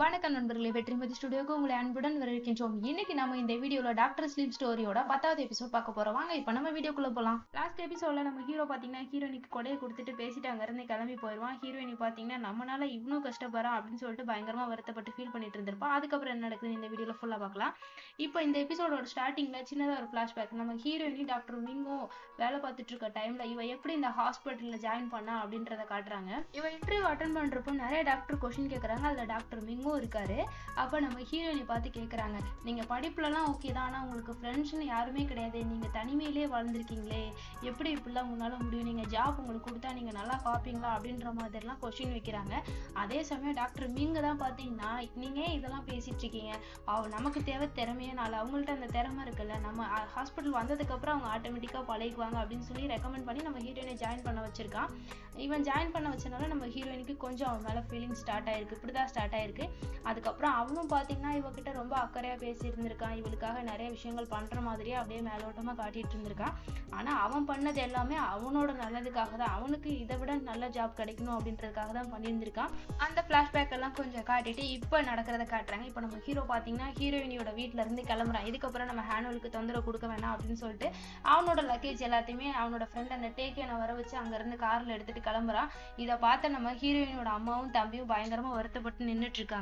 வணக்கம் நண்பர்களே வெற்றிமதி ஸ்டுடியோக்கு உங்களை அன்புடன் வரவேற்கின்றோம். இன்னைக்கு நம்ம இந்த வீடியோல டாக்டர் ஸ்லீப் ஸ்டோரியோட பத்தாவது எபிசோட் பார்க்க போறோம். வாங்க இப்ப நம்ம வீடியோக்குள்ள போலாம். லாஸ்ட் எபிசோட்ல நம்ம ஹீரோ பாத்தீங்கன்னா ஹீரோயினுக்கு கொடையை கொடுத்துட்டு பேசிட்டு அங்க இருந்து கிளம்பி போயிடுவான் ஹீரோயினி பாத்தீங்கன்னா நம்மளால இவ்வளவு கஷ்டப்படுறா அப்படின்னு சொல்லிட்டு பயங்கரமா வருத்தப்பட்டு ஃபீல் பண்ணிட்டு இருந்திருப்பா. அதுக்கப்புறம் என்ன நடக்குது இந்த வீடியோல ஃபுல்லா பார்க்கலாம். இப்போ இந்த எபிசோடோட ஸ்டார்டிங்ல சின்னதா ஒரு பிளாஷ்பேக் நம்ம ஹீரோயினி டாக்டர் மிங்கும் வேலை பார்த்துட்டு இருக்க டைம்ல இவ எப்படி இந்த ஹாஸ்பிட்டல்ல ஜாயின் பண்ணா அப்படின்றத காட்டுறாங்க. இவ இன்டர்வியூ அட்டன் பண்றப்போ நிறைய டாக்டர் கொஸ்டின் கேக்குறாங்க. அதுல டாக்டர் மிங்கும் இருக்காரு. அப்போ நம்ம ஹீரோயினை பார்த்து கேட்குறாங்க நீங்கள் படிப்புலலாம் ஓகே தான் ஆனால் உங்களுக்கு ஃப்ரெண்ட்ஸ்னு யாருமே கிடையாது. நீங்கள் தனிமையிலே வளர்ந்துருக்கீங்களே எப்படி இப்படிலாம் உங்களால் முடியும்? நீங்கள் ஜாப் உங்களுக்கு கொடுத்தா நீங்கள் நல்லா பார்ப்பீங்களா? அப்படின்ற மாதிரிலாம் கொஷின் வைக்கிறாங்க. அதே சமயம் டாக்டர் நீங்கள் தான் பார்த்தீங்கன்னா நீங்க இதெல்லாம் பேசிகிட்டு இருக்கீங்க? அவ நமக்கு தேவை திறமையனால அவங்கள்ட்ட அந்த திறமை இருக்குல்ல. நம்ம ஹாஸ்பிட்டல் வந்ததுக்கப்புறம் அவங்க ஆட்டோமேட்டிக்காக பழகுவாங்க அப்படின்னு சொல்லி ரெக்கமெண்ட் பண்ணி நம்ம ஹீரோயினை ஜாயின் பண்ண வச்சிருக்கான். இவன் ஜாயின் பண்ண வச்சனால நம்ம ஹீரோயினுக்கு கொஞ்சம் அவன் மேலே ஃபீலிங் ஸ்டார்ட் ஆயிருக்கு. இப்படிதான் ஸ்டார்ட் ஆயிருக்கு. அதுக்கப்புறம் அவனும் பார்த்தீங்கன்னா இவகிட்ட ரொம்ப அக்கறையா பேசி இருந்திருக்கான் இவளுக்காக நிறைய விஷயங்கள் பண்ற மாதிரியே அப்படியே மேலோட்டமாக காட்டிட்டு இருந்திருக்கான் ஆனால் அவன் பண்ணது எல்லாமே அவனோட நல்லதுக்காக தான். அவனுக்கு இதை விட நல்ல ஜாப் கிடைக்கணும் அப்படின்றதுக்காக தான் பண்ணியிருந்திருக்கான். அந்த ஃப்ளாஷ்பேக் எல்லாம் கொஞ்சம் காட்டிட்டு இப்போ நடக்கிறத காட்டுறாங்க. இப்போ நம்ம ஹீரோ பார்த்தீங்கன்னா ஹீரோயினியோட வீட்ல இருந்து கிளம்புறான். இதுக்கப்புறம் நம்ம ஹேனுவலுக்கு தொந்தரவு கொடுக்க வேணாம் அப்படின்னு சொல்லிட்டு அவனோட லக்கேஜ் எல்லாத்தையுமே அவனோட ஃப்ரெண்ட் அந்த டேக்கேனை வர வச்சு அங்கேருந்து காரில் எடுத்துகிட்டு எடுத்துட்டு கிளம்புறான். இதை பார்த்த நம்ம ஹீரோயினோட அம்மாவும் தம்பியும் பயங்கரமாக வருத்தப்பட்டு நின்றுட்டு இருக்காங்க.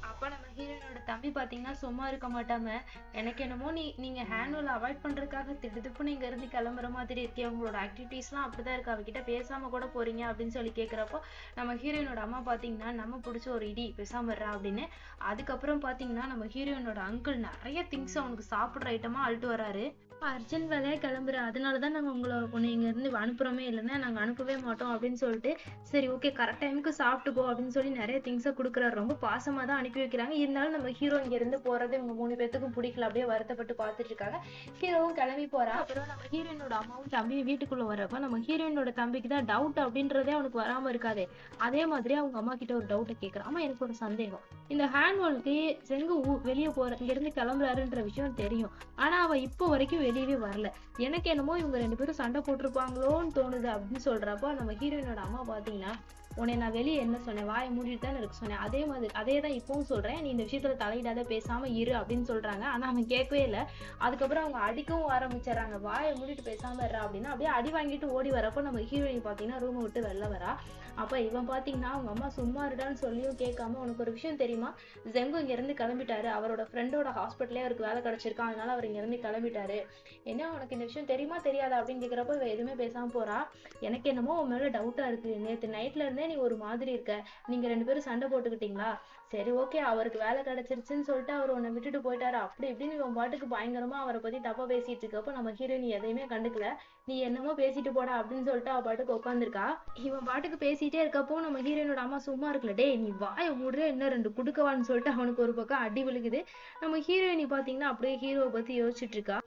அப்ப நம்ம ஹீரோயினோட தம்பி பாத்தீங்கன்னா சும்மா இருக்க மாட்டாம எனக்கு என்னமோ நீ நீங்க ஹேண்ட்வெல் அவாய்ட் பண்றதுக்காக திடுதிப்புன்னு இங்க இருந்து கிளம்புற மாதிரி இருக்கே உங்களோட ஆக்டிவிட்டீஸ்லாம் அப்படிதான் இருக்கு. அவகிட்ட பேசாம கூட போறீங்க அப்படின்னு சொல்லி கேக்குறப்போ நம்ம ஹீரோயினோட அம்மா பாத்தீங்கன்னா நம்ம பிடிச்ச ஒரு இடி பேசாம வர்றா அப்படின்னு. அதுக்கப்புறம் பாத்தீங்கன்னா நம்ம ஹீரோயினோட அங்கிள் நிறைய திங்ஸ் அவனுக்கு சாப்பிடுற ஐட்டமா அழுட்டு வராரு. அர்ஜென்ட் வேலையா கிளம்புறேன் அதனாலதான் நாங்க உங்களை உன்னை இங்க இருந்து அனுப்புறோமே இல்லைன்னா நாங்க அனுப்பவே மாட்டோம் அப்படின்னு சொல்லிட்டு சரி ஓகே கரெக்ட் டைமுக்கு சாப்பிட்டுக்கோ அப்படின்னு சொல்லி நிறைய திங்ஸை கொடுக்குறாரு. ரொம்ப பாசமா தான் அனுப்பி வைக்கிறாங்க. இருந்தாலும் நம்ம ஹீரோ இங்க இருந்து போறது இவங்க மூணு பேத்துக்கும் பிடிக்கல. அப்படியே வருத்தப்பட்டு பார்த்துட்டு இருக்காங்க. ஹீரோவும் கிளம்பி போறா. அப்புறம் நம்ம ஹீரோயினோட அம்மாவும் தம்பியும் வீட்டுக்குள்ள வரப்போ நம்ம ஹீரோயினோட தம்பிக்கு தான் டவுட் அப்படின்றதே அவனுக்கு வராம இருக்காதே. அதே மாதிரி அவங்க அம்மா கிட்ட ஒரு டவுட்டை கேட்கறான் அம்மா எனக்கு ஒரு சந்தேகம். இந்த ஹேண்ட்வால்க்கு செங்கு வெளியே போற இங்க இருந்து கிளம்புறாருன்ற விஷயம் தெரியும். ஆனா அவ இப்போ வரைக்கும் வெளியவே வரல. எனக்கு என்னமோ இவங்க ரெண்டு பேரும் சண்டை போட்டிருப்பாங்களோன்னு தோணுது அப்படின்னு சொல்றப்போ நம்ம ஹீரோயினோட அம்மா பாத்தீங்கன்னா உன்னை நான் வெளியே என்ன சொன்னேன்? வாயை மூடிட்டு தான் இருக்க சொன்னேன். அதே மாதிரி அதே தான் இப்பவும் சொல்றேன். நீ இந்த விஷயத்துல தலையிடாத பேசாம இரு அப்படின்னு சொல்றாங்க. ஆனா அவன் கேட்கவே இல்லை. அதுக்கப்புறம் அவங்க அடிக்கவும் ஆரம்பிச்சிடுறாங்க. வாயை மூடிட்டு பேசாம இருறா அப்படின்னா அப்படியே அடி வாங்கிட்டு ஓடி வரப்போ நம்ம ஹீரோயின் பாத்தீங்கன்னா ரூமை விட்டு வெளில வரா. அப்ப இவன் பாத்தீங்கன்னா அவங்க அம்மா சும்மா இருடான்னு சொல்லியும் கேட்காம உனக்கு ஒரு விஷயம் தெரியுமா? ஜெங்கு இங்க இருந்து கிளம்பிட்டாரு. அவரோட ஃப்ரெண்டோட ஹாஸ்பிட்டலே அவருக்கு வேலை கிடைச்சிருக்கான். அதனால அவர் இங்க இருந்து கிளம்பிட்டாரு. என்ன உனக்கு இந்த விஷயம் தெரியுமா தெரியாதா? அப்படின்னு கேக்குறப்ப இவ எதுவுமே பேசாம போறா. எனக்கு என்னமோ உன் மேல டவுட்டா இருக்கு. நேத்து நைட்ல இருந்தே நீ ஒரு மாதிரி இருக்க. நீங்க ரெண்டு பேரும் சண்டை போட்டுக்கிட்டீங்களா? சரி ஓகே அவருக்கு வேலை கிடைச்சிருச்சுன்னு சொல்லிட்டு அவர் உன்னை விட்டுட்டு போயிட்டாரு. அப்படி இப்படின்னு இவன் பாட்டுக்கு பயங்கரமா அவரை பத்தி தப்பா பேசிட்டு இருக்கப்ப நம்ம ஹீரோயின் எதையுமே கண்டுக்கல. நீ என்னமோ பேசிட்டு போடா அப்படின்னு சொல்லிட்டு அவ பாட்டுக்கு உட்காந்துருக்கா இவன் பாட்டுக்கு பேசிட்டே இருக்கப்போ நம்ம ஹீரோயினோட அம்மா சும்மா இருக்கல டேய் நீ வாய மூடுற இன்னும் ரெண்டு குடுக்கவான்னு சொல்லிட்டு அவனுக்கு ஒரு பக்கம் அடி விழுகுது. நம்ம ஹீரோயினி பாத்தீங்கன்னா அப்படியே ஹீரோவை பத்தி யோசிச்சுட்டு இருக்கா.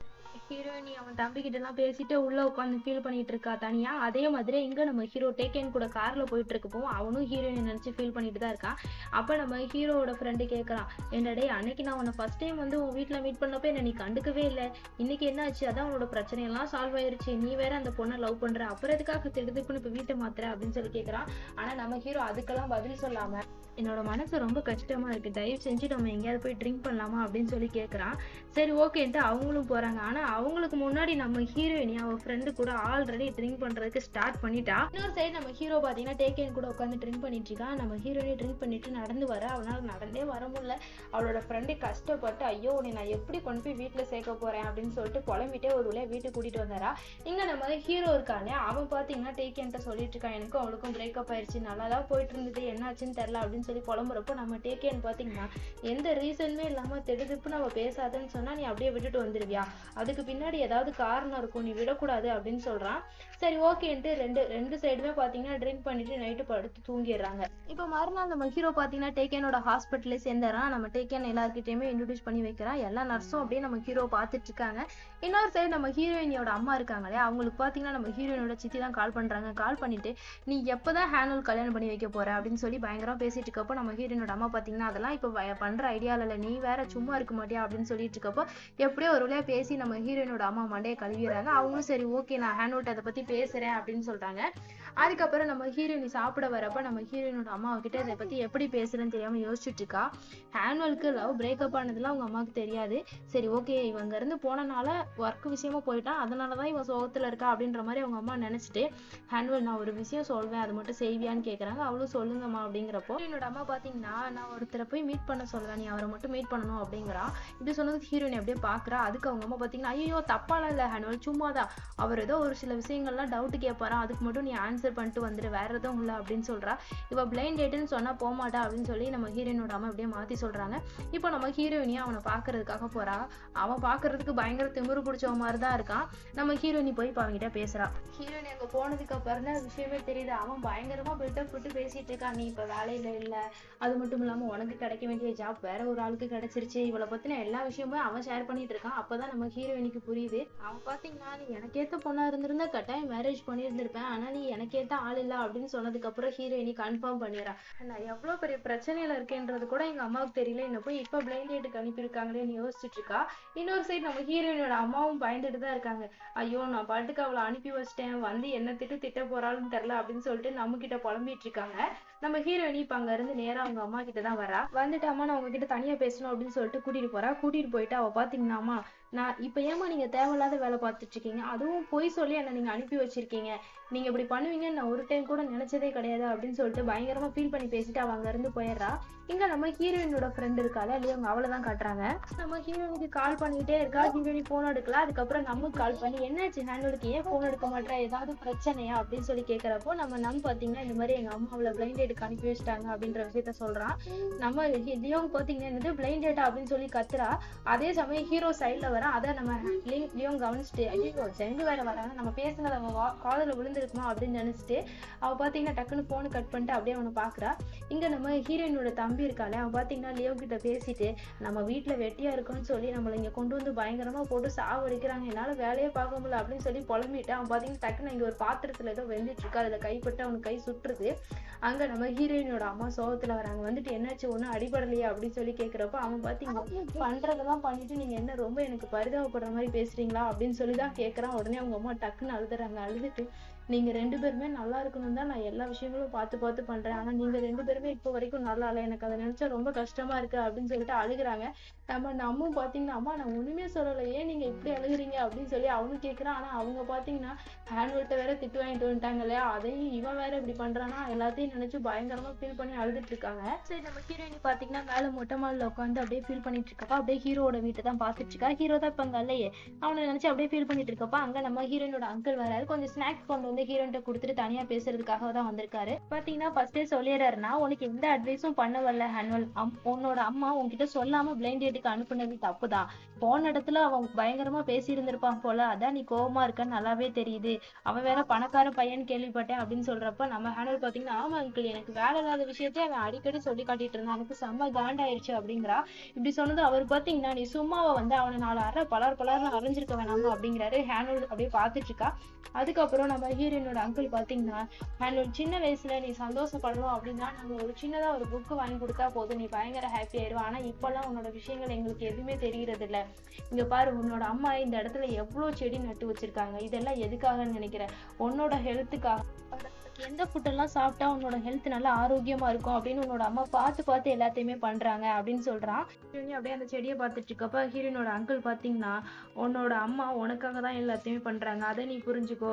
ஹீரோயினி அவன் தம்பி கிட்ட எல்லாம் பேசிட்டு உள்ள உட்காந்து ஃபீல் பண்ணிட்டு இருக்கா தனியா? அதே மாதிரி இங்க நம்ம ஹீரோ டேக்கன் கூட கார்ல போயிட்டு இருக்கப்போ அவனும் ஹீரோயினை நினைச்சு ஃபீல் பண்ணிட்டு தான் இருக்கான் அப்ப நம்ம ஹீரோவோட ஃப்ரெண்டு கேட்கறான் என்னடே அன்னைக்கு நான் உன்னை ஃபர்ஸ்ட் டைம் வந்து உன் வீட்டுல மீட் பண்ணப்ப என்ன நீ கண்டுக்கவே இல்லை. இன்னைக்கு என்ன ஆச்சு அதான் உன்னோட பிரச்சனை எல்லாம் சால்வ் ஆயிருச்சு. நீ வேற அந்த பொண்ணை லவ் பண்ற. அப்புறம் எதுக்காக திடுதுக்குன்னு இப்ப வீட்டை மாத்துற? அப்படின்னு சொல்லி கேட்கறான். ஆனா நம்ம ஹீரோ அதுக்கெல்லாம் பதில் சொல்லாம என்னோட மனசு ரொம்ப கஷ்டமா இருக்கு. தயவு செஞ்சு நம்ம எங்கேயாவது போய் ட்ரிங்க் பண்ணலாமா? அப்படின்னு சொல்லி கேட்கறான். சரி ஓகேன்ட்டு அவங்களும் போறாங்க. ஆனா அவங்களுக்கு முன்னாடி நம்ம ஹீரோயினி அவ ஃப்ரெண்டு கூட ஆல்ரெடி ட்ரிங்க் பண்றதுக்கு ஸ்டார்ட் பண்ணிட்டா. இன்னொரு சைடு நம்ம ஹீரோ பாத்தீங்கன்னா டேக்கேன் கூட உட்காந்து ட்ரிங்க் பண்ணிட்டு இருக்கான் நம்ம ஹீரோயினி ட்ரிங்க் பண்ணிட்டு நடந்து வர. அவனால நடந்தே வர முடியல. அவளோட ஃப்ரெண்டு கஷ்டப்பட்டு ஐயோ உன்னை நான் எப்படி கொண்டு போய் வீட்டில் சேர்க்க போறேன் அப்படின்னு சொல்லிட்டு புலம்பிட்டே ஒரு வழியா வீட்டுக்கு கூட்டிட்டு வந்தாரா. இங்க நம்ம ஹீரோ இருக்கானே அவன் பாத்தீங்கன்னா டேக்கேன்ட்ட சொல்லிட்டு இருக்கான் எனக்கும் அவளுக்கும் பிரேக்கப் ஆயிடுச்சு நல்லா தான் போயிட்டு இருந்தது. என்னாச்சுன்னு தெரியல அப்படின்னு சொல்லி புலம்புறப்போ நம்ம டேக்கேன் பாத்தீங்கன்னா எந்த ரீசனுமே இல்லாம திடுதிப்பு நம்ம பேசாதன்னு சொன்னா நீ அப்படியே விட்டுட்டு வந்துருவியா. அதுக்கு பின்னாடி ஏதாவது காரணம் இருக்கும் நீ விடக்கூடாது அப்படின்னு சொல்றான். சரி ஓகேன்ட்டு ரெண்டு ரெண்டு சைடுமே பாத்தீங்கன்னா ட்ரிங்க் பண்ணிட்டு நைட்டு படுத்து தூங்கிடுறாங்க. இப்போ மறுநாள் நம்ம ஹீரோ பாத்தீங்கன்னா டேக்கேனோட ஹாஸ்பிட்டலே சேர்ந்துறான் நம்ம டேக்கேன் எல்லாருக்கிட்டையுமே இன்ட்ரடியூஸ் பண்ணி வைக்கிறான். எல்லா நர்ஸும் அப்படியே நம்ம ஹீரோ பார்த்துட்டு இருக்காங்க. இன்னொரு சைடு நம்ம ஹீரோயினியோட அம்மா இருக்காங்க இல்லையா? அவங்களுக்கு பாத்தீங்கன்னா நம்ம ஹீரோயினோட சித்தி தான் கால் பண்றாங்க. கால் பண்ணிட்டு நீ எப்பதான் ஹேனல் கல்யாணம் பண்ணி வைக்க போற? அப்படின்னு சொல்லி பயங்கரம் பேசிட்டு இருக்கப்போ நம்ம ஹீரோயினோட அம்மா பாத்தீங்கன்னா அதெல்லாம் இப்போ பண்ணுற பண்ற ஐடியால இல்ல. நீ வேற சும்மா இருக்க மாட்டியா? அப்படின்னு சொல்லிட்டு இருக்கப்போ எப்படியோ ஒரு வழியா பேசி நம்ம ஹீரோயினோட அம்மா மண்டையை கழுவிடுறாங்க. அவங்களும் சரி ஓகே நான் ஹேனோல்ட்ட அதை பத்தி பேசுறேன் அப்படின்னு சொல்றாங்க. அதுக்கப்புறம் நம்ம ஹீரோயினி சாப்பிட வரப்ப நம்ம ஹீரோயினோட அம்மா கிட்ட இதை பத்தி எப்படி பேசுறேன்னு தெரியாம யோசிச்சுட்டு இருக்கா. ஆனுவலுக்கு லவ் பிரேக்கப் ஆனதுலாம் அவங்க அம்மாவுக்கு தெரியாது. சரி ஓகே இவங்க இருந்து போனனால ஒர்க் விஷயமா போயிட்டான் அதனாலதான் இவன் சோகத்துல இருக்கா அப்படின்ற மாதிரி அவங்க அம்மா நினைச்சிட்டு ஹேன்வல் நான் ஒரு விஷயம் சொல்வேன் அது மட்டும் செய்வியான்னு கேக்குறாங்க. அவளும் சொல்லுங்கம்மா அப்படிங்கிறப்போ என்னோட அம்மா பாத்தீங்கன்னா நான் ஒருத்தரை போய் மீட் பண்ண சொல்றேன் நீ அவரை மட்டும் மீட் பண்ணணும் அப்படிங்கிறா. இப்படி சொன்னது ஹீரோயின் அப்படியே பாக்குறா. அதுக்கு அவங்க அம்மா பாத்தீங்கன்னா ஐயோ தப்பாலாம் இல்ல ஹேன்வல் சும்மாதான். அவர் ஏதோ ஒரு சில விஷயங்கள்லாம் டவுட் கேட்பாரா அதுக்கு மட்டும் நீ ஆன்சர் பண்ணிட்டு வந்துரு வேற எதுவும் இல்லை அப்படின்னு சொல்றா. இவ பிளைண்ட் டேட்டுன்னு சொன்னா போகமாட்டா அப்படின்னு சொல்லி நம்ம ஹீரோயினோட அம்மா அப்படியே மாத்தி சொல்றாங்க. இப்போ நம்ம ஹீரோயினியா அவனை பாக்குறதுக்காக போறா. அவன் பாக்குறதுக்கு பயங்கர திமிரு பிடிச்ச மாதிரி தான் இருக்கான். நம்ம ஹீரோயினி போய் இப்ப பேசுறான் பேசுறா. ஹீரோயினி அங்க போனதுக்கு அப்புறம் தான் விஷயமே தெரியுது. அவன் பயங்கரமா பில்டப் போட்டு பேசிட்டு இருக்கான் நீ இப்ப வேலையில இல்ல. அது மட்டும் இல்லாம உனக்கு கிடைக்க வேண்டிய ஜாப் வேற ஒரு ஆளுக்கு கிடைச்சிருச்சு. இவளை பத்தின எல்லா விஷயமும் அவன் ஷேர் பண்ணிட்டு இருக்கான். அப்பதான் நம்ம ஹீரோயினிக்கு புரியுது. அவன் பாத்தீங்கன்னா நீ எனக்கேத்த பொண்ணா இருந்திருந்தா கட்டாயம் மேரேஜ் பண்ணியிருந்திருப்பேன். ஆனா நீ எனக்கேத்த ஆள் இல்ல அப்படின்னு சொன்னதுக்கு அப்புறம் ஹீரோயினி கன்ஃபார்ம் பண்ணிடுறா. நான் எவ்வளவு பெரிய பிரச்சனையில இருக்கேன்றது கூட எங்க அம்மாவுக்கு தெரியல. என்ன போய் இப்ப பிளைண்ட் டேட்டுக்கு அனுப்பியிருக்காங்களேன்னு யோசிச்சுட்டு இருக்கா? இன்னொரு சைடு நம்ம ஹீரோயினோட அம்மாவும் பயந்துட்டு தான் இருக்காங்க. ஐயோ நான் பாட்டுக்கு அவளை அனுப்பி வச்சிட்டேன். வந்து என்ன திட்டு திட்ட போறாளுன்னு தெரியல அப்படின்னு சொல்லிட்டு நம்ம கிட்ட புலம்பிட்டு இருக்காங்க. நம்ம ஹீரோயினி இப்ப அங்க இருந்து நேரா அவங்க அம்மா கிட்ட தான் வரா. வந்துட்டு அம்மா நான் உங்ககிட்ட தனியா பேசணும் அப்படின்னு சொல்லிட்டு கூட்டிட்டு போறா. கூட்டிட்டு போயிட்டு அவ பாத்தீங்கன்னா நான் இப்ப ஏமா நீங்க தேவையில்லாத வேலை பார்த்துட்டு இருக்கீங்க அதுவும் பொய் சொல்லி என்னை நீங்க அனுப்பி வச்சிருக்கீங்க. நீங்க இப்படி பண்ணுவீங்கன்னு நான் ஒரு டைம் கூட நினைச்சதே கிடையாது அப்படின்னு சொல்லிட்டு பயங்கரமா ஃபீல் பண்ணி பேசிட்டு அவ அங்க இருந்து போயிடுறா. இங்க நம்ம ஹீரோயினோட ஃப்ரெண்ட் இருக்கால இல்லையா? அவங்க அவளை தான் காட்டுறாங்க. நம்ம ஹீரோயினுக்கு கால் பண்ணிட்டே இருக்கா ஹீரோயினி போன் எடுக்கல அதுக்கப்புறம் நமக்கு கால் பண்ணி என்னாச்சு? ஹேண்டலுக்கு ஏன் போன் எடுக்க மாட்டா ஏதாவது பிரச்சனையா? அப்படின்னு சொல்லி கேக்குறப்போ நம்ம நம் பாத்தீங்கன்னா இந்த மாதிரி எங்க அம்மா அவளை பிளைண்ட் டேட்டுக்கு அனுப்பி வச்சிட்டாங்க அப்படின்ற விஷயத்த சொல்றான் நம்ம லியோங் பாத்தீங்கன்னா என்னது பிளைண்ட் டேட்டா அப்படின்னு சொல்லி கத்துறா. அதே சமயம் ஹீரோ சைட்ல வர அதை நம்ம லியோங் கவனிச்சுட்டு ஐயோ செஞ்சு வேற வராங்க நம்ம பேசுனது அவன் வா- காதுல விழுந்திருக்குமா அப்படின்னு நினைச்சிட்டு அவ பாத்தீங்கன்னா டக்குன்னு போன் கட் பண்ணிட்டு அப்படியே அவனை பாக்குறா. இங்க நம்ம ஹீரோயினோட தம்பி இருக்காளே அவன் பாத்தீங்கன்னா லியோ கிட்ட பேசிட்டு நம்ம வீட்ல வெட்டியா இருக்கோம்னு சொல்லி நம்மள இங்க கொண்டு வந்து பயங்கரமா போட்டு சாவடிக்கிறாங்க. என்னால வேலையே பார்க்க முடியல அப்படின்னு சொல்லி புலம்பிட்டு அவன் பாத்தீங்கன்னா டக்குன்னு இங்க ஒரு பாத்திரத்துல ஏதோ வெந்துட்டு இருக்கு அதுல கைப்பட்டு அவனுக்கு கை சுற்றுது. அங்க நம்ம ஹீரோயினோட அம்மா சோகத்துல வராங்க. வந்துட்டு என்னாச்சு? ஒண்ணும் அடிபடலையா? அப்படின்னு சொல்லி கேக்குறப்ப அவன் பாத்தீங்கன்னா பண்றதெல்லாம் பண்ணிட்டு நீங்க என்ன? ரொம்ப எனக்கு பரிதாபப்படுற மாதிரி பேசுறீங்களா அப்படின்னு சொல்லி தான் உடனே அவங்க அம்மா டக்குன்னு அழுதுறாங்க. அழுதுட்டு நீங்க ரெண்டு பேருமே நல்லா இருக்கணும் தான் நான் எல்லா விஷயங்களும் பார்த்து பார்த்து பண்றேன். ஆனா நீங்க ரெண்டு பேருமே இப்போ வரைக்கும் நல்லா இல்லை. எனக்கு அதை நினைச்சா ரொம்ப கஷ்டமா இருக்கு அப்படின்னு சொல்லிட்டு அழுகுறாங்க. நம்ம நம்ம பாத்தீங்கன்னா அம்மா நான் ஒன்றுமே சொல்லலை. ஏன் நீங்க இப்படி அழுகுறீங்க? அப்படின்னு சொல்லி அவனும் கேட்குறான் ஆனா அவங்க பாத்தீங்கன்னா ஹேண்ட்வெல்ட்ட வேற திட்டு வாங்கிட்டு வந்துட்டாங்க இல்லையா? அதையும் இவன் வேற இப்படி பண்ணுறான்னா எல்லாத்தையும் நினைச்சு பயங்கரமா ஃபீல் பண்ணி அழுதுட்டு இருக்காங்க. சரி நம்ம ஹீரோயின் பாத்தீங்கன்னா மேல மொட்டை மாலில் உட்காந்து அப்படியே ஃபீல் பண்ணிட்டு இருக்கப்பா அப்படியே ஹீரோட வீட்டை தான் பார்த்துட்டு இருக்கா? ஹீரோ தான் இப்ப அங்கே இல்லையே. அவனை நினச்சி அப்படியே ஃபீல் பண்ணிட்டு இருக்கப்பா அங்க நம்ம ஹீரோயினோட அங்கிள் வராரு கொஞ்சம் ஸ்நாக்ஸ் கொண்டு வந்து ஹீரோயின்ட்ட கொடுத்துட்டு தனியா பேசுறதுக்காக தான் வந்திருக்காரு. பாத்தீங்கன்னா ஃபர்ஸ்டே சொல்லிடுறாருன்னா உனக்கு எந்த அட்வைஸும் பண்ண வரல ஹேண்ட்வல் உன்னோட அம்மா உன்கிட்ட சொல்லாமல் பிளைண்ட் வீட்டுக்கு அனுப்புனது தப்புதான். போன இடத்துல அவன் பயங்கரமா பேசி இருந்திருப்பான் போல. அதான் நீ கோவமா இருக்கன்னு நல்லாவே தெரியுது. அவன் வேற பணக்கார பையன் கேள்விப்பட்டேன் அப்படின்னு சொல்றப்ப நம்ம ஹேண்டல் பாத்தீங்கன்னா ஆமா அங்கிள் எனக்கு வேலை இல்லாத விஷயத்தையே அவன் அடிக்கடி சொல்லி காட்டிட்டு இருந்தான். எனக்கு செம்ம காண்டாயிருச்சு அப்படிங்கிறா. இப்படி சொன்னது அவர் பாத்தீங்கன்னா நீ சும்மாவை வந்து அவனை நாலு அரை பலர் பலர்னு அரைஞ்சிருக்க வேணாமா அப்படிங்கிறாரு. ஹேண்டல் அப்படியே பாத்துட்டு இருக்கா. அதுக்கப்புறம் நம்ம ஹீரோயினோட அங்கிள் பாத்தீங்கன்னா ஹேண்டல் சின்ன வயசுல நீ சந்தோஷப்படணும் அப்படின்னா நம்ம ஒரு சின்னதா ஒரு புக்கு வாங்கி கொடுத்தா போதும். நீ பயங்கர ஹாப்பி ஆயிருவ ஆனா இப்பெல்லாம் உன்னோட விஷயங்கள் எங்களுக்கு எதுவுமே தெரியறது இல்ல இங்க பாரு உன்னோட அம்மா இந்த இடத்துல எவ்வளவு செடி நட்டு வச்சிருக்காங்க. இதெல்லாம் எதுக்காகன்னு நினைக்கிற? உன்னோட ஹெல்த்துக்காக எந்த ஃபுட்டெல்லாம் சாப்பிட்டா உன்னோட ஹெல்த் நல்லா ஆரோக்கியமா இருக்கும் அப்படின்னு உன்னோட அம்மா பார்த்து பார்த்து எல்லாத்தையுமே பண்றாங்க அப்படின்னு சொல்றான். ஹீரோயினி அப்படியே அந்த செடியை பார்த்துட்டு இருக்கப்ப ஹீரோயினோட அங்கிள் பாத்தீங்கன்னா உன்னோட அம்மா உனக்காக தான் எல்லாத்தையுமே பண்றாங்க. அதை நீ புரிஞ்சுக்கோ.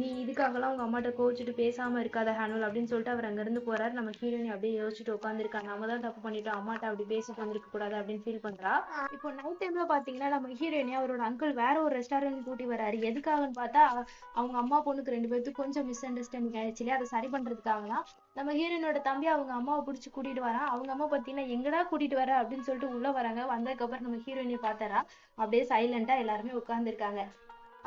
நீ இதுக்காகலாம் உங்க அம்மாட்ட கோவிச்சுட்டு பேசாம இருக்காத ஹேனுவல் அப்படின்னு சொல்லிட்டு அவர் அங்க இருந்து போறாரு. நம்ம ஹீரோயினி அப்படியே யோசிச்சுட்டு உட்காந்துருக்காங்க நம்ம தான் தப்பு பண்ணிட்டோம் அம்மாட்ட அப்படி பேசிட்டு வந்திருக்க கூடாது அப்படின்னு ஃபீல் பண்றா. இப்போ நைட் டைம்ல பாத்தீங்கன்னா நம்ம ஹீரோயினி அவரோட அங்கிள் வேற ஒரு ரெஸ்டாரண்ட் கூட்டி வராரு. எதுக்காகன்னு பார்த்தா அவங்க அம்மா பொண்ணுக்கு ரெண்டு பேர்த்துக்கு கொஞ்சம் மிஸ் அண்டர்ஸ்டாண்டிங் ஆயிடுச்சு இல்லையா அதை சரி பண்றதுக்காக தான் நம்ம ஹீரோயினோட தம்பி அவங்க அம்மாவை பிடிச்சி கூட்டிட்டு வரான். அவங்க அம்மா பாத்தீங்கன்னா எங்கடா கூட்டிட்டு வர அப்படின்னு சொல்லிட்டு உள்ள வராங்க. வந்ததுக்கு அப்புறம் நம்ம ஹீரோயினை பார்த்தா அப்படியே சைலண்டா எல்லாருமே உட்கார்ந்துருக்காங்க.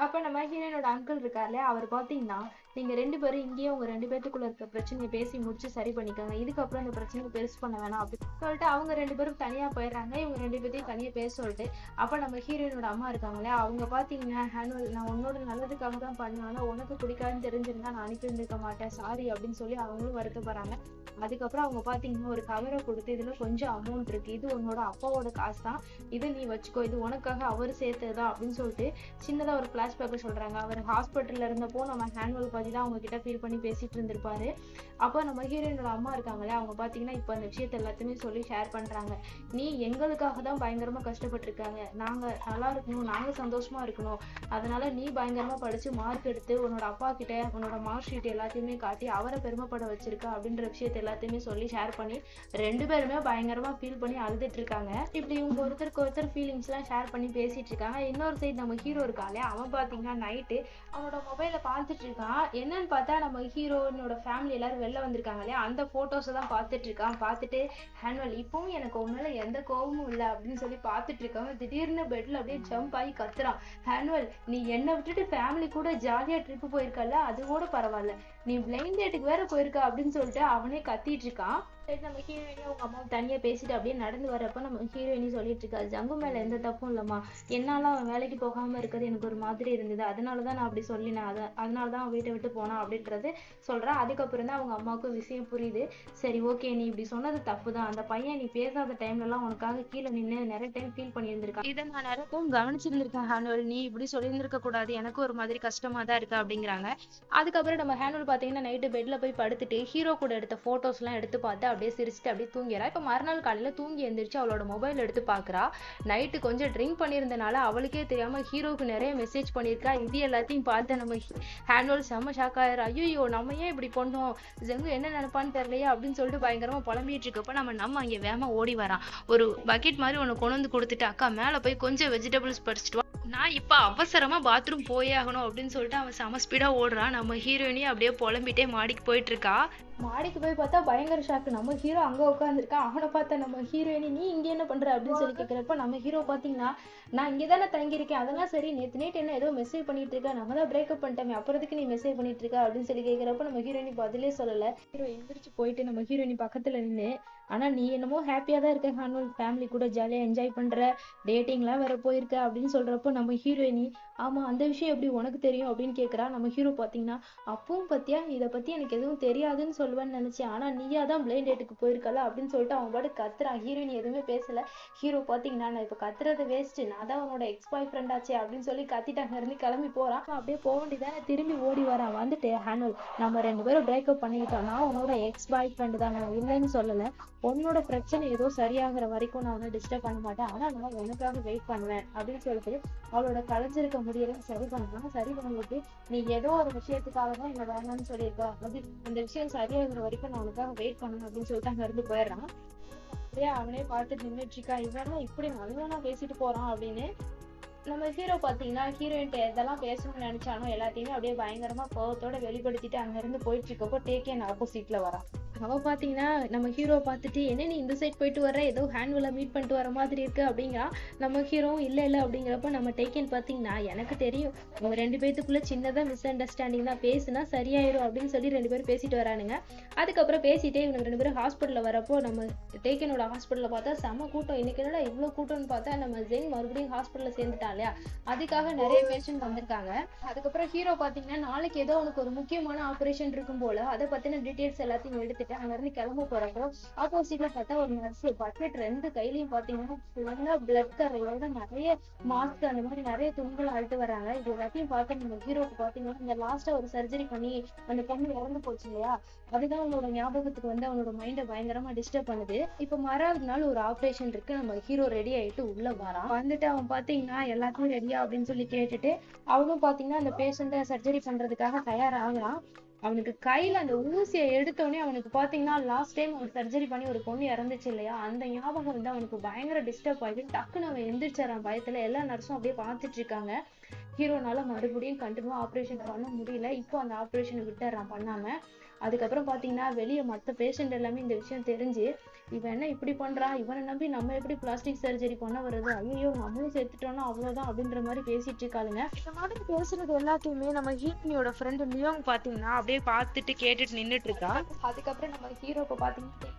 அப்ப நம்ம ஹீரோயினோட அங்கிள் இருக்கார்ல அவர் பாத்தீங்கன்னா நீங்க ரெண்டு பேரும் இங்கேயே உங்கள் ரெண்டு பேர்த்துக்குள்ளே இருக்க பிரச்சனையை பேசி முடிச்சு சரி பண்ணிக்கோங்க. இதுக்கப்புறம் இந்த பிரச்சனையை பெருசு பண்ண வேணாம் அப்படின்னு சொல்லிட்டு அவங்க ரெண்டு பேரும் தனியாக போயிடுறாங்க. இவங்க ரெண்டு பேர்த்தையும் தனியாக பேச சொல்லிட்டு அப்போ நம்ம ஹீரோயினோட அம்மா இருக்காங்களே அவங்க பார்த்தீங்கன்னா ஹேனுவல் நான் உன்னோட நல்லதுக்காக தான் பண்ணேன். ஆனால் உனக்கு பிடிக்காதுன்னு தெரிஞ்சிருந்தா நான் அனுப்பி இருந்திருக்க மாட்டேன். சாரி அப்படின்னு சொல்லி அவங்களும் வருத்தப்படுறாங்க. அதுக்கப்புறம் அவங்க பார்த்தீங்கன்னா ஒரு கவரை கொடுத்து இதில் கொஞ்சம் அமௌண்ட் இருக்கு. இது உன்னோட அப்பாவோட காசு தான் இது நீ வச்சுக்கோ. இது உனக்காக அவர் சேர்த்ததா அப்படின்னு சொல்லிட்டு சின்னதாக ஒரு ஃப்ளாஷ்பேக்கை சொல்றாங்க. அவர் ஹாஸ்பிட்டல்ல இருந்தப்போ நம்ம ஹேண்ட்வல் பத்தி தான் அவங்க கிட்ட ஃபீல் பண்ணி பேசிட்டு இருந்திருப்பாரு. அப்போ நம்ம ஹீரோயினோட அம்மா இருக்காங்களே அவங்க பார்த்தீங்கன்னா இப்போ அந்த விஷயத்தை எல்லாத்தையுமே சொல்லி ஷேர் பண்ணுறாங்க நீ எங்களுக்காக தான் பயங்கரமாக கஷ்டப்பட்டிருக்காங்க. நாங்கள் நல்லா இருக்கணும் நாங்கள் சந்தோஷமாக இருக்கணும். அதனால நீ பயங்கரமாக படித்து மார்க் எடுத்து உன்னோட அப்பா கிட்ட உன்னோட மார்க் ஷீட் எல்லாத்தையுமே காட்டி அவரை பெருமைப்பட வச்சிருக்க அப்படின்ற விஷயத்த எல்லாத்தையுமே சொல்லி ஷேர் பண்ணி ரெண்டு பேருமே பயங்கரமாக ஃபீல் பண்ணி அழுதுட்டு இருக்காங்க. இப்படி இவங்க ஒருத்தருக்கு ஒருத்தர் ஃபீலிங்ஸ்லாம் ஷேர் பண்ணி பேசிட்டு இருக்காங்க. இன்னொரு சைடு நம்ம ஹீரோ இருக்காளே அவன் பார்த்தீங்கன்னா நைட்டு அவனோட மொபைலை பார்த்துட்டு இருக்கான். என்னன்னு பார்த்தா நம்ம ஹீரோனோட ஃபேமிலி எல்லாரும் வெளில வந்திருக்காங்க இல்லையா? அந்த ஃபோட்டோஸை தான் பார்த்துட்டு இருக்கான் பார்த்துட்டு ஹேன்வல் இப்பவும் எனக்கு உன் மேலே எந்த கோபமும் இல்லை அப்படின்னு சொல்லி பார்த்துட்டு இருக்கவன் திடீர்னு பெட்ல அப்படியே ஜம்ப் ஆகி கத்துறான். ஹேன்வல் நீ என்னை விட்டுட்டு ஃபேமிலி கூட ஜாலியா ட்ரிப் போயிருக்கல அது கூட பரவாயில்ல. நீ பிளைண்ட் டேட்டுக்கு வேற போயிருக்க அப்படின்னு சொல்லிட்டு அவனே கத்திட்டு இருக்கான். சரி நம்ம ஹீரோயினி அவங்க அம்மா தனியா பேசிட்டு அப்படியே நடந்து வரப்ப நம்ம ஹீரோயினி சொல்லிட்டு இருக்கா ஜங்கு மேல எந்த தப்பும் இல்லம்மா. என்னால அவன் வேலைக்கு போகாம இருக்கிறது எனக்கு ஒரு மாதிரி இருந்தது. அதனாலதான் நான் அப்படி சொல்லினேன். அத அதனாலதான் அவன் வீட்டை விட்டு போனான் அப்படின்றது சொல்றான். அதுக்கப்புறம் தான் அவங்க அம்மாவுக்கு விஷயம் புரியுது. சரி ஓகே நீ இப்படி சொன்னது தப்பு தான் அந்த பையன் நீ பேசாத டைம்ல எல்லாம் உனக்காக கீழே நின்னு நிறைய டைம் ஃபீல் பண்ணியிருந்திருக்கான். இதை நான் நிறையவும் கவனிச்சிருந்திருக்கேன் ஹேனுவல். நீ இப்படி சொல்லியிருந்திருக்க கூடாது. எனக்கு ஒரு மாதிரி கஷ்டமா தான் இருக்கு அப்படிங்கிறாங்க. அதுக்கப்புறம் நம்ம ஹேனுவல் பார்த்தீங்கன்னா நைட்டு பெட்டில் போய் படுத்துட்டு ஹீரோ கூட எடுத்த ஃபோட்டோஸ்லாம் எடுத்து பார்த்து அப்படியே சிரிச்சுட்டு அப்படியே தூங்கிறா இப்போ மறுநாள் காலையில் தூங்கி எந்திரிச்சு அவளோட மொபைல் எடுத்து பார்க்குறா. நைட்டு கொஞ்சம் ட்ரிங்க் பண்ணியிருந்தனால அவளுக்கே தெரியாமல் ஹீரோக்கு நிறைய மெசேஜ் பண்ணியிருக்கா. இது எல்லாத்தையும் பார்த்து நம்ம ஹேண்ட்வல் செம்ம ஷாக் ஆயிரும் ஐயோ நம்ம ஏன் இப்படி பண்ணோம்? ஜெங்கு என்ன நினைப்பான்னு தெரியலையே அப்படின்னு சொல்லிட்டு பயங்கரமாக புலம்பிட்டு இருக்கப்ப நம்ம நம்ம அங்கே வேகமாக ஓடி வரான். ஒரு பக்கெட் மாதிரி ஒன்று கொண்டு வந்து கொடுத்துட்டு அக்கா மேலே போய் கொஞ்சம் வெஜிடபிள்ஸ் பறிச்சிட்டு நான் இப்போ அவசரமாக பாத்ரூம் போயே ஆகணும் அப்படின்னு சொல்லிட்டு அவன் செம ஸ்பீடாக ஓடுறான். நம்ம ஹீரோயினி அப்படியே புலம்பிட்டே மாடிக்கு போயிட்டு இருக்கா. மாடிக்கு போய் பார்த்தா பயங்கர ஷாக்கு நம்ம ஹீரோ அங்கே உட்காந்துருக்கான் அவனை பார்த்தா நம்ம ஹீரோயினி நீ இங்கே என்ன பண்ற? அப்படின்னு சொல்லி கேட்குறப்ப நம்ம ஹீரோ பார்த்தீங்கன்னா நான் இங்கே தானே தங்கியிருக்கேன். அதெல்லாம் சரி. நேற்று நைட் என்ன ஏதோ மெசேஜ் பண்ணிட்டு இருக்கா. நம்ம தான் பிரேக்கப் பண்ணிட்டோமே. அப்புறத்துக்கு நீ மெசேஜ் பண்ணிட்டு இருக்கா? அப்படின்னு சொல்லி கேட்குறப்ப நம்ம ஹீரோயினி பதிலே சொல்லல. ஹீரோ எந்திரிச்சு போயிட்டு நம்ம ஹீரோயினி பக்கத்துல நின்று ஆனா நீ என்னமோ ஹாப்பியா தான் இருக்க ஹானுவல் ஃபேமிலி கூட ஜாலியா என்ஜாய் பண்ற. டேட்டிங்லாம் வேற போயிருக்க அப்படின்னு சொல்றப்போ நம்ம ஹீரோயினி ஆமா அந்த விஷயம் எப்படி உனக்கு தெரியும் அப்படின்னு கேட்குறா நம்ம ஹீரோ பார்த்தீங்கன்னா அப்பவும் பத்தியா? இதை பற்றி எனக்கு எதுவும் தெரியாதுன்னு சொல்லுவேன்னு நினச்சேன். ஆனால் நீயா தான் பிளைண்ட் டேட்டுக்கு போயிருக்கல அப்படின்னு சொல்லிட்டு அவன் பாட்டு கத்துறான். ஹீரோயின் எதுவுமே பேசலை. ஹீரோ பார்த்தீங்கன்னா நான் இப்போ கத்துறது வேஸ்ட் நான் தான் அவனோட எக்ஸ் பாய் ஃப்ரெண்ட் ஆச்சே அப்படின்னு சொல்லி கத்திட்டு இருந்து கிளம்பி போகிறான் அப்படியே போக வேண்டியதானே திரும்பி ஓடி வரான் வந்துட்டு ஹேனுவல் நம்ம ரெண்டு பேரும் பிரேக்கப் பண்ணிக்கிட்டோம். நான் உன்னோட எக்ஸ் பாய் ஃப்ரெண்டு தான். நான் இல்லைன்னு சொல்லலை. உன்னோட பிரச்சனை ஏதோ சரியாகிற வரைக்கும் நான் உன்னை டிஸ்டர்ப் பண்ண மாட்டேன். ஆனால் நான் உனக்காக வெயிட் பண்ணுவேன் அப்படின்னு சொல்லிட்டு அவளோட கலைஞ்சிருக்க முடியல. சரி பண்ணலாம். சரி பண்ணிட்டு நீ ஏதோ ஒரு விஷயத்துக்காக தான் என்ன வேணாம்னு சொல்லியிருக்கா. அது இந்த விஷயம் சரியாகிற வரைக்கும் நான் உனக்காக வெயிட் பண்ணணும் அப்படின்னு சொல்லிட்டு அங்க இருந்து போயிடுறான். அப்படியே அவனே பார்த்துட்டு நின்றுட்டு இருக்கா. இவன் இப்படி நல்லவனா பேசிட்டு போறான் அப்படின்னு. நம்ம ஹீரோ பாத்தீங்கன்னா ஹீரோயின் எதெல்லாம் பேசணும்னு நினைச்சானோ எல்லாத்தையுமே அப்படியே பயங்கரமா கோவத்தோட வெளிப்படுத்திட்டு அங்க இருந்து போயிட்டு இருக்கப்போ டேக்கே என் ஆப்போசிட்ல வரான். அவ பார்த்தீங்கன்னா நம்ம ஹீரோ பார்த்துட்டு என்ன நீ இந்த சைட் போயிட்டு வர ஏதோ ஹேண்ட்வில் மீட் பண்ணிட்டு வர மாதிரி இருக்கு அப்படிங்கிறா. நம்ம ஹீரோ இல்லை இல்லை அப்படிங்கிறப்ப நம்ம டேக்கன் பார்த்தீங்கன்னா எனக்கு தெரியும். அவங்க ரெண்டு பேத்துக்குள்ள சின்னதாக மிஸ் அண்டர்ஸ்டாண்டிங் தான். பேசுனா சரியாயிரும் அப்படின்னு சொல்லி ரெண்டு பேரும் பேசிட்டு வரானுங்க. அதுக்கப்புறம் பேசிட்டே இவங்க ரெண்டு பேரும் ஹாஸ்பிட்டலில் வரப்போ நம்ம டேக்கனோட ஹாஸ்பிட்டலில் பார்த்தா செம கூட்டம். இன்னைக்கு என்னடா இவ்வளோ கூட்டம்னு பார்த்தா நம்ம ஜெயின் மறுபடியும் ஹாஸ்பிட்டலில் சேர்ந்துட்டா இல்லையா? அதுக்காக நிறைய பேஷண்ட் வந்திருக்காங்க. அதுக்கப்புறம் ஹீரோ பார்த்தீங்கன்னா நாளைக்கு ஏதோ உனக்கு ஒரு முக்கியமான ஆப்ரேஷன் இருக்கும் போல. அதை பற்றின டீட்டெயில்ஸ் எல்லாத்தையும் எடுத்துட்டு அங்க இருந்து கிளம்ப போறப்போ ஆப்போசிட்ல பார்த்தா ஒரு நர்ஸ் பக்கெட் ரெண்டு கையிலயும் பாத்தீங்கன்னா ஃபுல்லா பிளட் கரையோட நிறைய மாஸ்க் அந்த மாதிரி நிறைய துணிகள் அழுட்டு வராங்க. இது எல்லாத்தையும் பார்த்து நம்ம ஹீரோக்கு பாத்தீங்கன்னா இந்த லாஸ்டா ஒரு சர்ஜரி பண்ணி அந்த பொண்ணு இறந்து போச்சு இல்லையா? அதுதான் அவனோட ஞாபகத்துக்கு வந்து அவனோட மைண்டை பயங்கரமா டிஸ்டர்ப் பண்ணுது. இப்ப மறாவது நாள் ஒரு ஆபரேஷன் இருக்கு. நம்ம ஹீரோ ரெடி ஆயிட்டு உள்ள வரான். வந்துட்டு அவன் பாத்தீங்கன்னா எல்லாத்துக்கும் ரெடியா அப்படின்னு சொல்லி கேட்டுட்டு அவனும் பாத்தீங்கன்னா அந்த பேஷண்ட சர்ஜரி பண்றதுக்காக தயாராகிறான் அவனுக்கு கையில அந்த ஊசியை எடுத்தோடனே அவனுக்கு பாத்தீங்கன்னா லாஸ்ட் டைம் அவன் சர்ஜரி பண்ணி ஒரு பொண்ணு இறந்துச்சு இல்லையா? அந்த ஞாபகம் வந்து அவனுக்கு பயங்கர டிஸ்டர்ப் ஆயிட்டு டக்குன்னு அவன் எந்திரிச்சாரான் பயத்துல எல்லா நர்ஸும் அப்படியே பார்த்துட்டு இருக்காங்க. ஹீரோனால மறுபடியும் கண்டினியூ ஆப்ரேஷன் பண்ண முடியல. இப்போ அந்த ஆப்ரேஷனை விட்டுறான் பண்ணாம. அதுக்கப்புறம் பாத்தீங்கன்னா வெளியே மற்ற பேஷண்ட் எல்லாமே இந்த விஷயம் தெரிஞ்சு இவன் என்ன இப்படி பண்றான் இவனை நம்பி நம்ம எப்படி பிளாஸ்டிக் சர்ஜரி பண்ண வருது ஐயோ நம்மளும் செத்துட்டோம்னா அவ்வளவுதான் அப்படின்ற மாதிரி பேசிட்டு இருக்காளுங்க. இந்த மாதிரி பேசுறது எல்லாத்தையுமே நம்ம ஹீரோனியோட ஃப்ரெண்டு லியோங் பாத்தீங்கன்னா அப்படியே பார்த்துட்டு கேட்டுட்டு நின்னுட்டு இருக்கா அதுக்கப்புறம் நம்ம ஹீரோக்கு பாத்தீங்கன்னா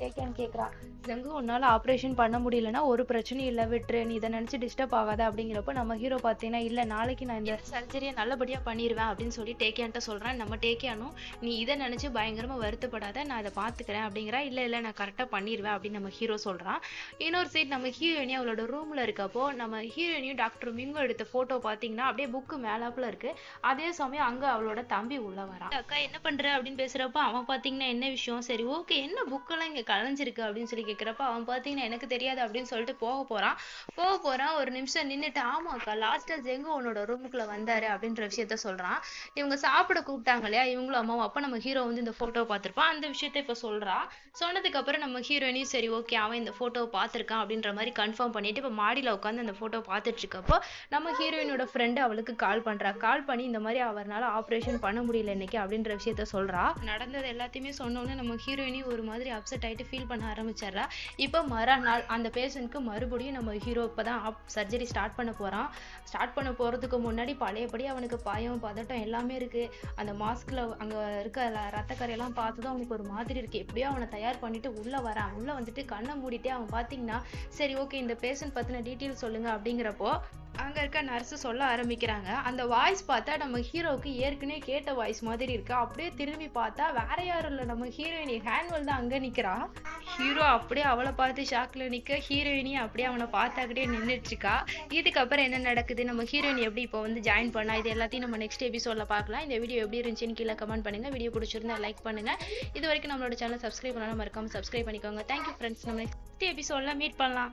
டேக்கேன் கேக்குறா. ஜங்கு உன்னால ஆபரேஷன் பண்ண முடியலன்னா ஒரு பிரச்சனையும் இல்ல விட்டுரு. நீ இதை நினைச்சு டிஸ்டர்ப் ஆகாத அப்படிங்கிறப்ப நம்ம ஹீரோ பாத்தீங்கன்னா இல்ல நாளைக்கு நான் இந்த சர்ஜரியை நல்லபடியா பண்ணிடுவேன் அப்படின்னு சொல்லி டேக்கியான்ட்ட சொல்றேன். நம்ம டேக்கியானும் நீ இதை நினைச்சு பயங்கரமா வருத்தப்படாத நான் இதை பாத்துக்கிறேன் அப்படிங்கிறா. இல்ல இல்லை நான் கரெக்டாக பண்ணிடுவேன் அப்படின்னு நம்ம ஹீரோ சொல்கிறான் இன்னொரு சைடு நம்ம ஹீரோயினி அவளோட ரூமில் இருக்கப்போ நம்ம ஹீரோயினியும் டாக்டர் மிங்கோ எடுத்த ஃபோட்டோ பார்த்தீங்கன்னா அப்படியே புக்கு மேலாப்பில் இருக்குது அதே சமயம் அங்கே அவளோட தம்பி உள்ள வரான். அக்கா என்ன பண்ணுற அப்படின்னு பேசுகிறப்ப அவன் பார்த்தீங்கன்னா என்ன விஷயம்? சரி ஓகே என்ன புக்கெல்லாம் இங்கே கலைஞ்சிருக்கு அப்படின்னு சொல்லி கேட்குறப்ப அவன் பார்த்தீங்கன்னா எனக்கு தெரியாது அப்படின்னு சொல்லிட்டு போக போகிறான் போக போகிறான் ஒரு நிமிஷம் நின்றுட்டு ஆமாக்கா லாஸ்ட்டாக ஜெங்கு உன்னோட ரூமுக்குள்ளே வந்தார் அப்படின்ற விஷயத்த சொல்கிறான் இவங்க சாப்பிட கூப்பிட்டாங்க இல்லையா? இவங்களும் அம்மாவும் அப்போ நம்ம ஹீரோ வந்து இந்த ஃபோட்டோ பார்த்துருப்பான் அந்த விஷயத்த இப்போ சொல்றா. சொன்ன அப்புறம் நம்ம ஹீரோயினையும் சரி ஓகே அவன் இந்த போட்டோவை பார்த்துருக்கான் அப்படின்ற மாதிரி கன்ஃபார்ம் பண்ணிட்டு இப்போ மாடியில் உட்காந்து அந்த போட்டோ பார்த்துட்டு இருக்கப்போ நம்ம ஹீரோயினோட ஃப்ரெண்டு அவளுக்கு கால் பண்றா. கால் பண்ணி இந்த மாதிரி அவர்னால ஆப்ரேஷன் பண்ண முடியல இன்னைக்கு அப்படின்ற விஷயத்த சொல்றா. நடந்தது எல்லாத்தையுமே சொன்னோன்னே நம்ம ஹீரோயினையும் ஒரு மாதிரி அப்செட் ஆயிட்டு ஃபீல் பண்ண ஆரம்பிச்சிடுறா. இப்போ மறுநாள் அந்த பேஷண்ட்க்கு மறுபடியும் நம்ம ஹீரோ இப்பதான் சர்ஜரி ஸ்டார்ட் பண்ண போறான். ஸ்டார்ட் பண்ண போறதுக்கு முன்னாடி பழையபடி அவனுக்கு பயம் பதட்டம் எல்லாமே இருக்கு. அந்த மாஸ்க்ல அங்க இருக்க ரத்தக்கரையெல்லாம் ரத்தக்கரையெல்லாம் தான் அவனுக்கு ஒரு மாதிரி இருக்கு. எப்படியோ அவனை தயார் பண்ணிட்டு உள்ள வரான். உள்ள வந்துட்டு கண்ணை மூடிட்டு அவன் பாத்தீங்கன்னா சரி ஓகே இந்த பேஷண்ட் பத்தின டீட்டெயில் சொல்லுங்க அப்படிங்கிறப்போ அங்கே இருக்க நர்ஸு சொல்ல ஆரம்பிக்கிறாங்க. அந்த வாய்ஸ் பார்த்தா நம்ம ஹீரோவுக்கு ஏற்கனவே கேட்ட வாய்ஸ் மாதிரி இருக்கு. அப்படியே திரும்பி பார்த்தா வேற யாரும் இல்லை. நம்ம ஹீரோயினி ஹேண்ட்வெல் தான் அங்கே நிற்கிறா ஹீரோ அப்படியே அவளை பார்த்து ஷாக்கில் நிற்க ஹீரோயினி அப்படியே அவனை பார்த்தாக்கிட்டே நின்றுட்டுருக்கா இதுக்கப்புறம் என்ன நடக்குது? நம்ம ஹீரோயின் எப்படி இப்போ வந்து ஜாயின் பண்ணா? இது எல்லாத்தையும் நம்ம நெக்ஸ்ட் எபிசோட்ல பார்க்கலாம். இந்த வீடியோ எப்படி இருந்துச்சுன்னு கீழே கமெண்ட் பண்ணுங்க. வீடியோ பிடிச்சிருந்தா லைக் பண்ணுங்க. இது வரைக்கும் நம்மளோட சேனல் சப்ஸ்கிரைப் பண்ணாலும் மறக்காம சப்ஸ்கிரைப் பண்ணிக்கோங்க. தேங்க்யூ ஃப்ரெண்ட்ஸ் நம்ம நெக்ஸ்ட் எபிசோட்ல மீட் பண்ணலாம்.